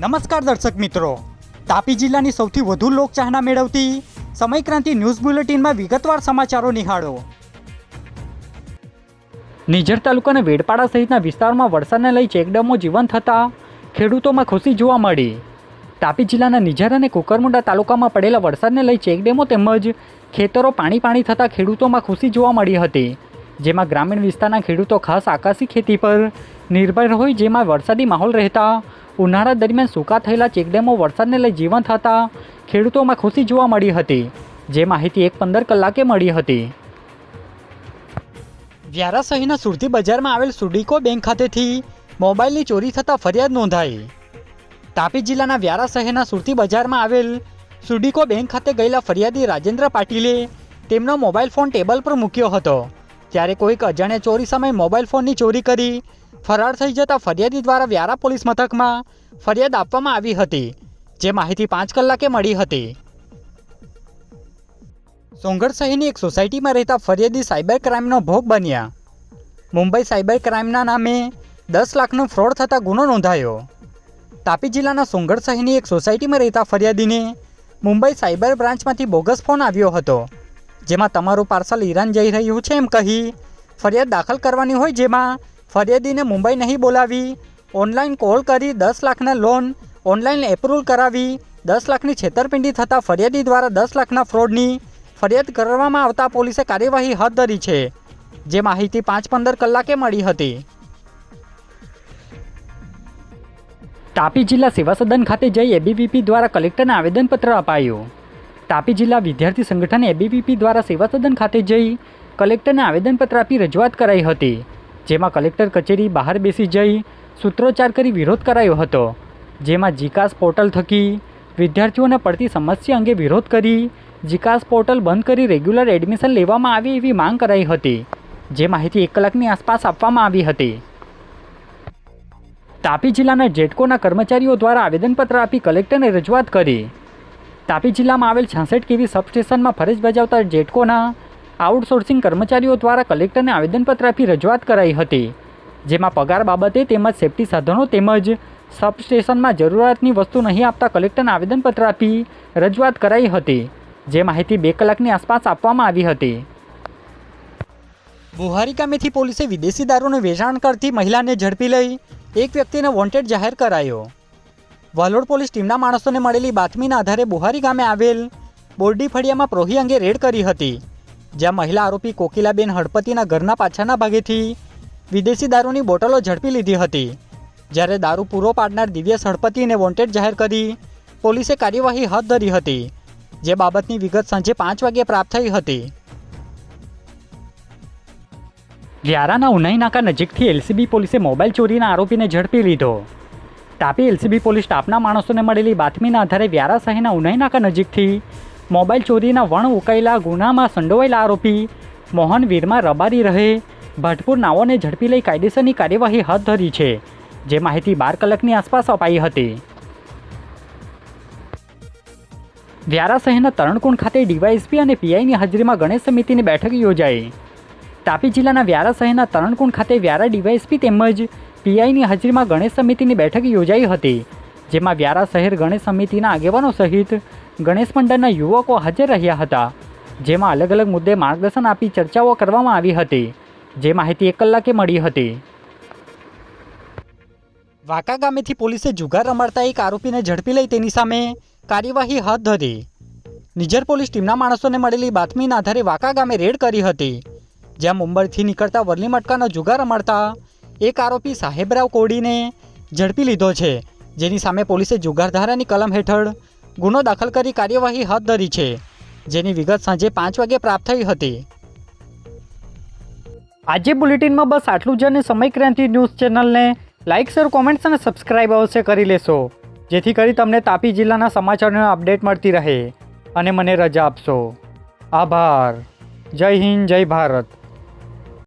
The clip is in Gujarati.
નમસ્કાર દર્શક મિત્રો. તાપી જિલ્લાની સૌથી વધુ લોકચાહના મેળવતી સમયક્રાંતિ ન્યૂઝ બુલેટિનમાં વિગતવાર સમાચારો નિહાળો. નિઝર તાલુકાના વેડપાડા સહિતના વિસ્તારમાં વરસાદને લઈ ચેકડેમો જીવંત થતાં ખેડૂતોમાં ખુશી જોવા મળી. તાપી જિલ્લાના નિઝર અને કુકરમુંડા તાલુકામાં પડેલા વરસાદને લઈ ચેકડેમો તેમજ ખેતરો પાણી પાણી થતાં ખેડૂતોમાં ખુશી જોવા મળી હતી. જેમાં ગ્રામીણ વિસ્તારના ખેડૂતો ખાસ આકાશી ખેતી પર નિર્ભર હોય જેમાં વરસાદી માહોલ રહેતા ઉનાળા દરમિયાન સૂકા થયેલા ચેકડેમો વરસાદને લઈ જીવંત થતા ખેડૂતોમાં ખુશી જોવા મળી હતી. જે માહિતી એક પંદર કલાકે મળી હતી. વ્યારા શહેરના સુરતી બજારમાં આવેલ સુડીકો બેંક ખાતેથી મોબાઈલની ચોરી થતાં ફરિયાદ નોંધાઈ. તાપી જિલ્લાના વ્યારા શહેરના સુરતી બજારમાં આવેલ સુડીકો બેંક ખાતે ગયેલા ફરિયાદી રાજેન્દ્ર પાટીલે તેમનો મોબાઈલ ફોન ટેબલ પર મૂક્યો હતો. ત્યારે કોઈક અજાણ્યા ચોરી સમયે મોબાઈલ ફોનની ચોરી કરી ફરાર થઈ જતા ફરિયાદી દ્વારા વ્યારા પોલીસ મથકમાં ફરિયાદ આપવામાં આવી હતી, જે માહિતી પાંચ કલાકે મળી હતી. સોંગઢ શહેરની એક સોસાયટીમાં રહેતા ફરિયાદી સાયબર ક્રાઇમનો ભોગ બન્યા. મુંબઈ સાયબર ક્રાઇમના નામે દસ લાખનો ફ્રોડ થતા ગુનો નોંધાયો. તાપી જિલ્લાના સોંગઢ શહેરની એક સોસાયટીમાં રહેતા ફરિયાદીને મુંબઈ સાયબર બ્રાન્ચમાંથી બોગસ ફોન આવ્યો હતો, જેમાં તમારું પાર્સલ ઈરાન જઈ રહ્યું છે એમ કહી ફરિયાદ દાખલ કરવાની હોય જેમાં ફરિયાદીને મુંબઈ નહીં બોલાવી ઓનલાઈન કોલ કરી દસ લાખના લોન ઓનલાઈન એપ્રુવલ કરાવી, દસ લાખની છેતરપિંડી થતાં ફરિયાદી દ્વારા દસ લાખના ફ્રોડની ફરિયાદ કરવામાં આવતા પોલીસે કાર્યવાહી હાથ ધરી છે. જે માહિતી પાંચ પંદર કલાકે મળી હતી. તાપી જિલ્લા સેવા સદન ખાતે જઈ એબીવીપી દ્વારા કલેક્ટરને આવેદનપત્ર અપાયું. તાપી જિલ્લા વિદ્યાર્થી સંગઠન એબીવીપી દ્વારા સેવા સદન ખાતે જઈ કલેક્ટરને આવેદનપત્ર આપી રજૂઆત કરાઈ હતી. જેમાં કલેક્ટર કચેરી બહાર બેસી જઈ સૂત્રોચ્ચાર કરી વિરોધ કરાયો હતો. જેમાં જીકાસ પોર્ટલ થકી વિદ્યાર્થીઓને પડતી સમસ્યા અંગે વિરોધ કરી જીકાસ પોર્ટલ બંધ કરી રેગ્યુલર એડમિશન લેવામાં આવે એવી માંગ કરાઈ હતી. જે માહિતી એક કલાકની આસપાસ આપવામાં આવી હતી. તાપી જિલ્લાના જેટકોના કર્મચારીઓ દ્વારા આવેદનપત્ર આપી કલેક્ટરને રજૂઆત કરી. તાપી જિલ્લામાં આવેલ છાસઠ કેવી સબસ્ટેશનમાં ફરજ બજાવતા જેટકોના આઉટસોર્સિંગ કર્મચારીઓ દ્વારા કલેક્ટરને આવેદનપત્ર આપી રજૂઆત કરાઈ હતી, જેમાં પગાર બાબતે તેમજ સેફટી સાધનો તેમજ સબસ્ટેશનમાં જરૂરિયાતની વસ્તુ નહીં આપતા કલેક્ટરને આવેદનપત્ર આપી રજૂઆત કરાઈ હતી, જે માહિતી બે કલાકની આસપાસ આપવામાં આવી હતી. બુહારી ગામેથી પોલીસે વિદેશી દારૂનું વેચાણ કરતી મહિલાને ઝડપી લઈ એક વ્યક્તિને વોન્ટેડ જાહેર કરાયો. વાલોડ પોલીસ ટીમના માણસોને મળેલી બાતમીના આધારે બુહારી ગામે આવેલ બોરડી ફળિયામાં પ્રોહી અંગે રેડ કરી હતી. જ્યાં મહિલા આરોપી કોકિલાબેન હળપતિના ઘરના પાછળના ભાગેથી વિદેશી દારૂની બોટલો ઝડપી લીધી હતી. જ્યારે દારૂ પૂરો પાડનાર દિવ્યેશ હળપતિને વોન્ટેડ જાહેર કરી પોલીસે કાર્યવાહી હાથ ધરી હતી, જે બાબતની વિગત સાંજે પાંચ વાગ્યે પ્રાપ્ત થઈ હતી. વ્યારાના ઉનાઈ નાકા નજીકથી એલસીબી પોલીસે મોબાઈલ ચોરીના આરોપીને ઝડપી લીધો. તાપી એલસીબી પોલીસ સ્ટાફના માણસોને મળેલી બાતમીના આધારે વ્યારા શહેરના ઉનાઈ નાકા નજીકથી મોબાઈલ ચોરીના વણ ઉકાયેલા ગુનામાં સંડોવાયેલા આરોપી મોહન વીરમાં રબારી રહે. ભટપુર નાઓને ઝડપી લઈ કાયદેસરની કાર્યવાહી હાથ ધરી છે. જે માહિતી બાર કલાકની આસપાસ અપાઈ હતી. વ્યારા શહેરના તરણકુંડ ખાતે ડીવાયએસપી અને પીઆઈની હાજરીમાં ગણેશ સમિતિની બેઠક યોજાઈ. તાપી જિલ્લાના વ્યારા શહેરના તરણકુંડ ખાતે વ્યારા ડીવાયએસપી તેમજ પીઆઈની હાજરીમાં ગણેશ સમિતિની બેઠક યોજાઈ હતી. જેમાં વ્યારા શહેર ગણેશ સમિતિના આગેવાનો સહિત ગણેશ મંડળના યુવકો હાજર રહ્યા હતા, જેમાં અલગ અલગ મુદ્દે માર્ગદર્શન આપી ચર્ચાઓ કરવામાં આવી હતી, જે માહિતી એક કલાકે મળી હતી. વાંકા ગામેથી પોલીસે જુગાર રમાડતા એક આરોપીને ઝડપી લઈ તેની સામે કાર્યવાહી હાથ ધરી. નિઝર પોલીસ ટીમના માણસોને મળેલી બાતમીના આધારે વાંકા ગામે રેડ કરી હતી, જ્યાં મુંબઈથી નીકળતા વરલી મટકાનો જુગાર રમાડતા એક આરોપી સાહેબરાવ કોડીને ઝડપી લીધો છે. જેની સામે પોલીસે જુગારધારાની કલમ હેઠળ ગુનો દાખલ કરી કાર્યવાહી હાથ ધરી છે, જેની વિગત સાંજે પાંચ વાગે પ્રાપ્ત થઈ હતી. આજે બુલેટિનમાં બસ આટલું જ અને સમય ક્રાંતિ ન્યૂઝ ચેનલને લાઇક, શેર, કોમેન્ટ્સ અને સબસ્ક્રાઇબ અવશ્ય કરી લેશો, જેથી કરી તમને તાપી જિલ્લાના સમાચારોની અપડેટ મળતી રહે અને મને રજા આપશો. આભાર. જય હિન્દ, જય ભારત.